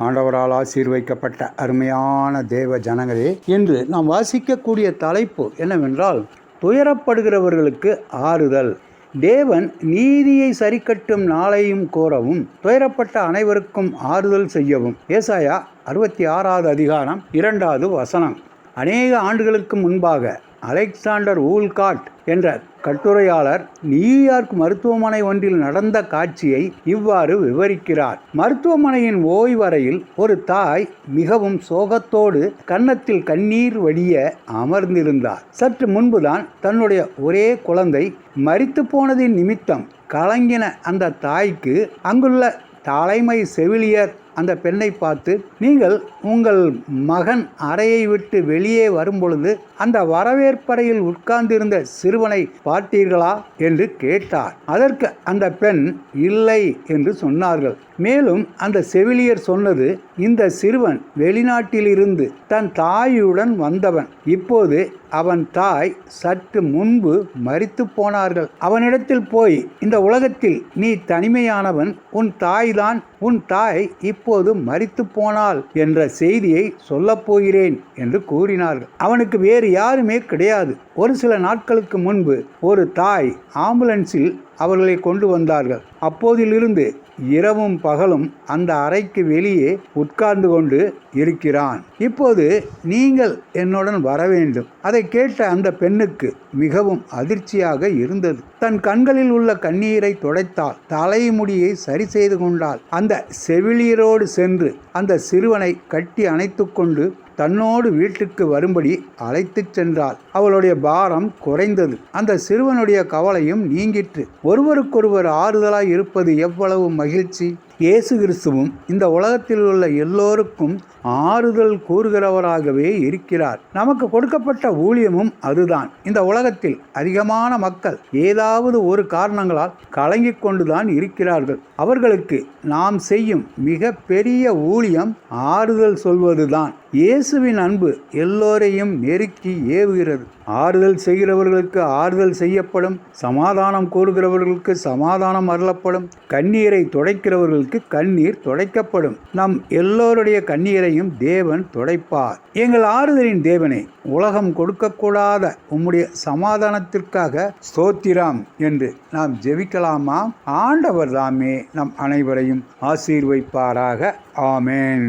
ஆண்டவரால் ஆசீர்வைக்கப்பட்ட அருமையான தேவ ஜனங்களே என்று நாம் வாசிக்கக்கூடிய தலைப்பு என்னவென்றால் துயரப்படுகிறவர்களுக்கு ஆறுதல். தேவன் நீதியை சரிக்கட்டும் நாளையும் கோரவும் துயரப்பட்ட அனைவருக்கும் ஆறுதல் செய்யவும். ஏசாயா அறுபத்தி ஆறாவது அதிகாரம் இரண்டாவது வசனம். அநேக ஆண்டுகளுக்கு முன்பாக அலெக்சாண்டர் ஊல்காட் என்ற கட்டுரையாளர் நியூயார்க் மருத்துவமனை ஒன்றில் நடந்த காட்சியை இவ்வாறு விவரிக்கிறார். மருத்துவமனையின் ஓய்வறையில் ஒரு தாய் மிகவும் சோகத்தோடு கன்னத்தில் கண்ணீர் வடிய அமர்ந்திருந்தார். சற்று முன்புதான் தன்னுடைய ஒரே குழந்தை மறித்து போனதின் நிமித்தம் கலங்கின அந்த தாய்க்கு அங்குள்ள தலைமை செவிலியர் அந்த பெண்ணை பார்த்து நீங்கள் உங்கள் மகன் அறையை விட்டு வெளியே வரும்பொழுது அந்த வரவேற்பறையில் உட்கார்ந்திருந்த சிறுவனை பார்த்தீர்களா? என்று கேட்டார். அதற்கு அந்த பெண் இல்லை என்று சொன்னார்கள். மேலும் அந்த செவிலியர் சொன்னது இந்த சிறுவன் வெளிநாட்டிலிருந்து தன் தாயுடன் வந்தவன். இப்போது அவன் தாய் சற்று முன்பு மறித்து போனார்கள். அவனிடத்தில் போய் இந்த உலகத்தில் நீ தனிமையானவன். உன் தாய்தான் உன் தாய் இப்போது மறித்து போனாள் என்ற செய்தியை சொல்லப்போகிறேன் என்று கூறினார்கள். அவனுக்கு வேறு யாருமே கிடையாது. ஒரு சில நாட்களுக்கு முன்பு ஒரு தாய் ஆம்புலன்ஸில் அவர்களை கொண்டு வந்தார்கள். அப்போதிலிருந்து இரவும் பகலும் அந்த அறைக்கு வெளியே உட்கார்ந்து கொண்டு இருக்கிறான். இப்போது நீங்கள் என்னுடன் வர வேண்டும். அதை கேட்ட அந்த பெண்ணுக்கு மிகவும் அதிர்ச்சியாக இருந்தது. தன் கண்களில் உள்ள கண்ணீரை துடைத்தாள். தலைமுடியை சரி செய்து கொண்டாள். அந்த செவிலியரோடு சென்று அந்த சிறுவனை கட்டி அணைத்து கொண்டு தன்னோடு வீட்டுக்கு வரும்படி அழைத்துச் சென்றாள். அவளுடைய பாரம் குறைந்தது. அந்த சிறுவனுடைய கவலையும் நீங்கிற்று. ஒருவருக்கொருவர் ஆறுதலாய் இருப்பது எவ்வளவு மகிழ்ச்சி? இயேசு கிறிஸ்துவும் இந்த உலகத்தில் உள்ள எல்லோருக்கும் ஆறுதல் கூறுகிறவராகவே இருக்கிறார். நமக்கு கொடுக்கப்பட்ட ஊழியமும் அதுதான். இந்த உலகத்தில் அதிகமான மக்கள் ஏதாவது ஒரு காரணங்களால் கலங்கிக் கொண்டுதான் இருக்கிறார்கள். அவர்களுக்கு நாம் செய்யும் மிக பெரிய ஊழியம் ஆறுதல் சொல்வதுதான். இயேசுவின் அன்பு எல்லோரையும் நெருக்கி ஏவுகிறது. ஆறுதல் செய்கிறவர்களுக்கு ஆறுதல் செய்யப்படும். சமாதானம் கூறுகிறவர்களுக்கு சமாதானம் அருளப்படும். கண்ணீரை துடைக்கிறவர்களுக்கு கண்ணீர் துடைக்கப்படும். நம் எல்லோருடைய கண்ணீரையும் தேவன் துடைப்பார். எங்கள் ஆறுதலின் தேவனே உலகம் கொடுக்கக்கூடாத உம்முடைய சமாதானத்திற்காக ஸ்தோத்திரம் என்று நாம் ஜெபிக்கலாமா? ஆண்டவர் தாமே நம் அனைவரையும் ஆசீர்வைப்பாராக. ஆமேன்.